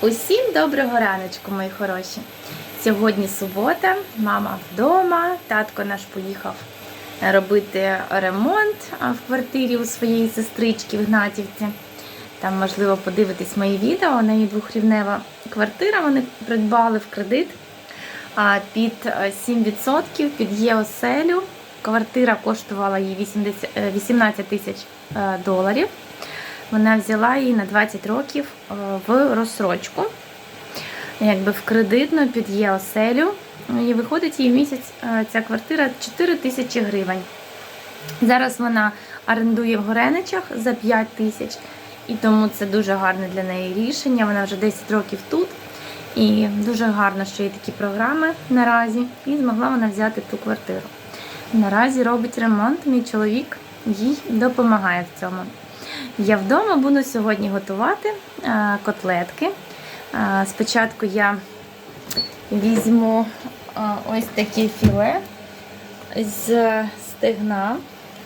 Усім доброго раночку, мої хороші. Сьогодні субота, мама вдома, татко наш поїхав робити ремонт в квартирі у своєї сестрички в Гнатівці. Там, можливо, подивитись мої відео. У неї двохрівнева квартира. Вони придбали в кредит під е, 7% під ЄОСЕЛю. Квартира коштувала їй 80, е, 18 тисяч е, доларів. Вона взяла її на 20 років е, в розсрочку, якби в кредитну під ЄОСЕЛю. І виходить в місяць е, ця квартира 4 тисячі гривень. Зараз вона орендує в Гореничах за 5 тисяч, і тому це дуже гарне для неї рішення. Вона вже 10 років тут. І дуже гарно, що є такі програми наразі, і змогла вона взяти ту квартиру. Наразі робить ремонт, мій чоловік їй допомагає в цьому. Я вдома буду сьогодні готувати е, котлетки. Е, Спочатку я візьму е, ось таке філе з стегна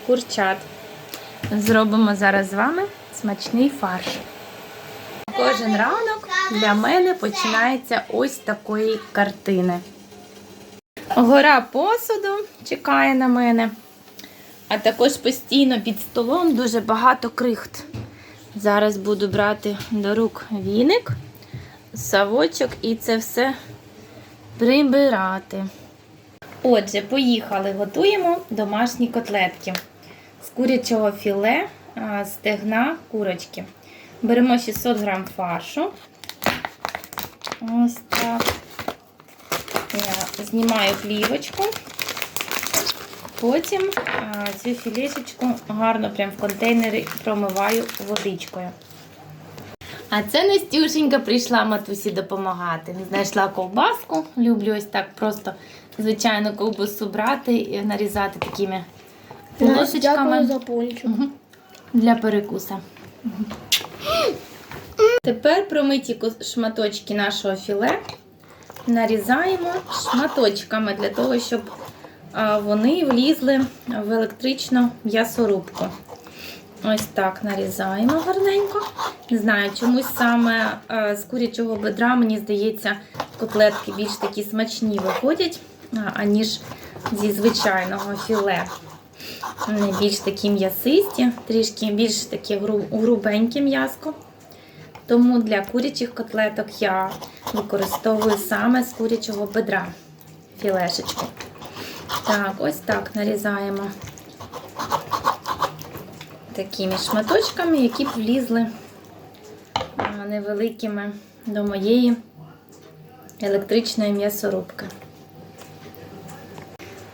курчат. Зробимо зараз з вами смачний фарш. Кожен ранок для мене починається ось такої картини. Гора посуду чекає на мене. А також постійно під столом дуже багато крихт. Зараз буду брати до рук віник, савочок і це все прибирати. Отже, поїхали, готуємо домашні котлетки з курячого філе, стегна курочки. Беремо 600 грам фаршу. Ось так. Я знімаю плівочку. Потім цю філешечку гарно прям в контейнері промиваю водичкою. А це Настюшенька прийшла матусі допомагати. Знайшла ковбаску. Люблю ось так просто звичайну ковбасу брати і нарізати такими Дякую полосочками за пончик. Для перекуса. Тепер промиті шматочки нашого філе нарізаємо шматочками для того, щоб вони влізли в електричну м'ясорубку. Ось так нарізаємо гарненько. Не знаю, чомусь саме з курячого бедра, мені здається, котлетки більш такі смачні виходять, аніж зі звичайного філе. Вони більш такі м'ясисті, трішки більш таке грубеньке м'яско. Тому для курячих котлеток я використовую саме з курячого бедра філешечку. Так, ось так нарізаємо такими шматочками, які влізли невеликими до моєї електричної м'ясорубки.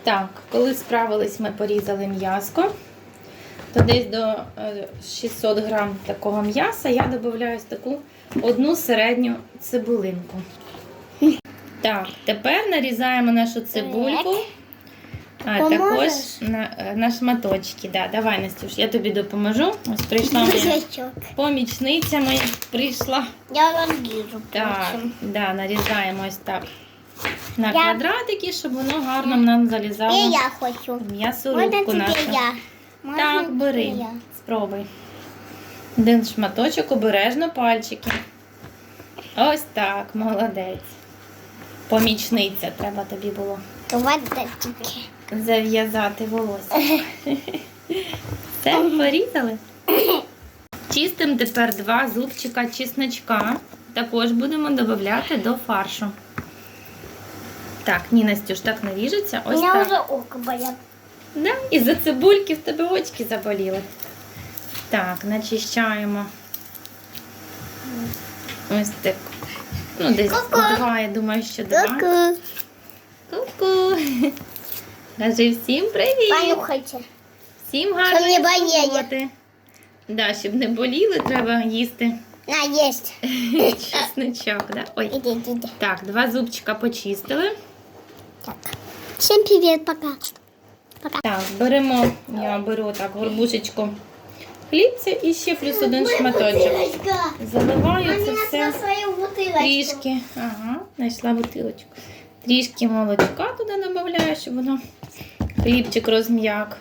Так, коли справились, ми порізали м'яско, то десь до е, 600 грам такого м'яса я додаю таку одну середню цибулинку. Так, тепер нарізаємо нашу цибульку. А, також на, е, на шматочки. Да, давай, Настюш, я тобі допоможу. Ось прийшла моя помічниця моя прийшла. Я разрежу. Так, потім. да, нарізаємо ось так на Я- квадратики, щоб воно гарно нам залізало І я хочу. в Можна м'ясорубку нашу. я. Можна Так, бери. я. Спробуй. Один шматочок, обережно пальчики. Ось так, молодець. Помічниця треба тобі було Зав'язати волосся. Все, порізали. Чистимо тепер два зубчика чесночка. Також будемо додати до фаршу. Так, ні, Настюш, так не ріжеться. Ось Меня так. уже око болят. Да? І за цибульки в тебе очки заболіли. Так, начищаємо. Ось так. Ну, десь Ку-ку. два, я думаю, що два. Ку-ку. Кажи всім привіт. Понюхайте. Всім Щоб не боліли. Да, щоб не боліли, треба їсти На, есть. чесничок. Да? Ой. Иди, иди, иди. Так, два зубчика почистили. Так. Всем привет, пока. Пока. Так, беремо, я беру так горбушечку хлібця і ще плюс один шматочок. Заливаю це все свою бутылочку. трішки. Ага, знайшла бутилочку. Трішки молочка туди додаю, щоб воно хлібчик розм'як.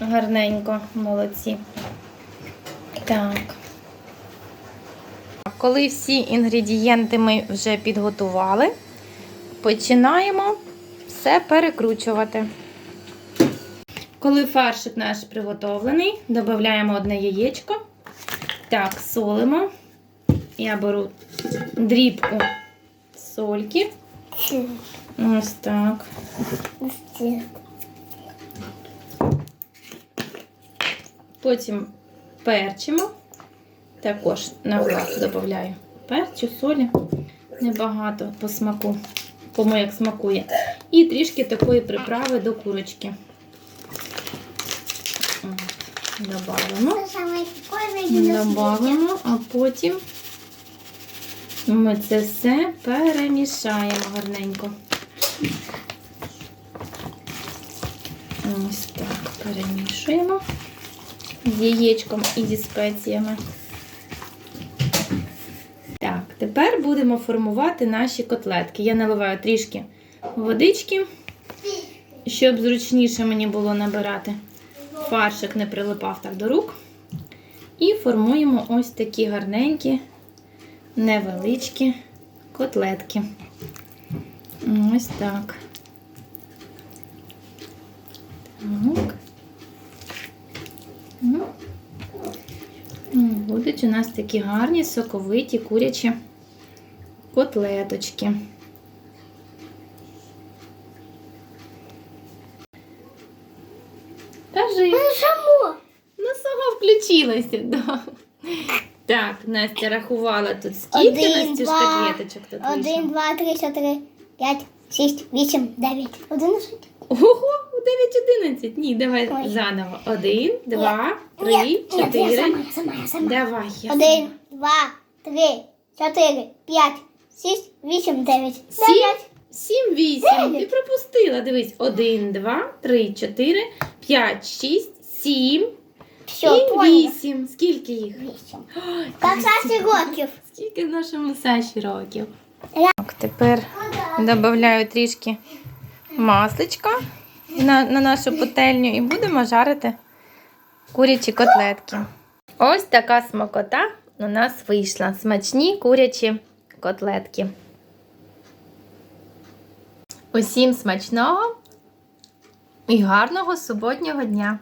Гарненько, молодці. Так. коли всі інгредієнти ми вже підготували, починаємо все перекручувати. Коли фаршик наш приготовлений, додаємо одне яєчко. Так, солимо. Я беру дрібку сольки. Ось так. Потім перчимо. Також на глаз додаю перцю, солі. Небагато по смаку, кому як смакує. І трішки такої приправи до курочки. Добавимо. Добавимо, а потім ми це все перемішаємо гарненько. Ось так перемішуємо з яєчком і зі спеціями. Так, тепер будемо формувати наші котлетки. Я наливаю трішки водички, щоб зручніше мені було набирати. Фаршик не прилипав так до рук. І формуємо ось такі гарненькі, невеличкі котлетки. Ось так. Так. Ну. Будуть у нас такі гарні соковиті курячі котлеточки. Кажи. Само. Ну, само включилося, да. Так, Настя рахувала тут скільки Один, Настюшка два, квіточок тут Один, вийшло? два, три, чотири, п'ять, шість, вісім, дев'ять. Одинадцять. Ого, у 9-11. Ні, давай Ой. заново. Один, два, три, Ні, я чотири. сама, сама, сама. Давай, я Один, два, три, чотири, п'ять, шість, вісім, дев'ять. Сім? Дев'ять. Сім, вісім. Ти пропустила. Дивись. Один, два, три, чотири, п'ять, шість, сім Все, і поняла. вісім. Скільки їх? Вісім. Так, Саші років. Скільки нашому Саші років? Так, тепер додаю трішки масличка на, на нашу пательню і будемо жарити курячі котлетки. Ось така смакота у нас вийшла. Смачні курячі котлетки. Усім смачного і гарного суботнього дня!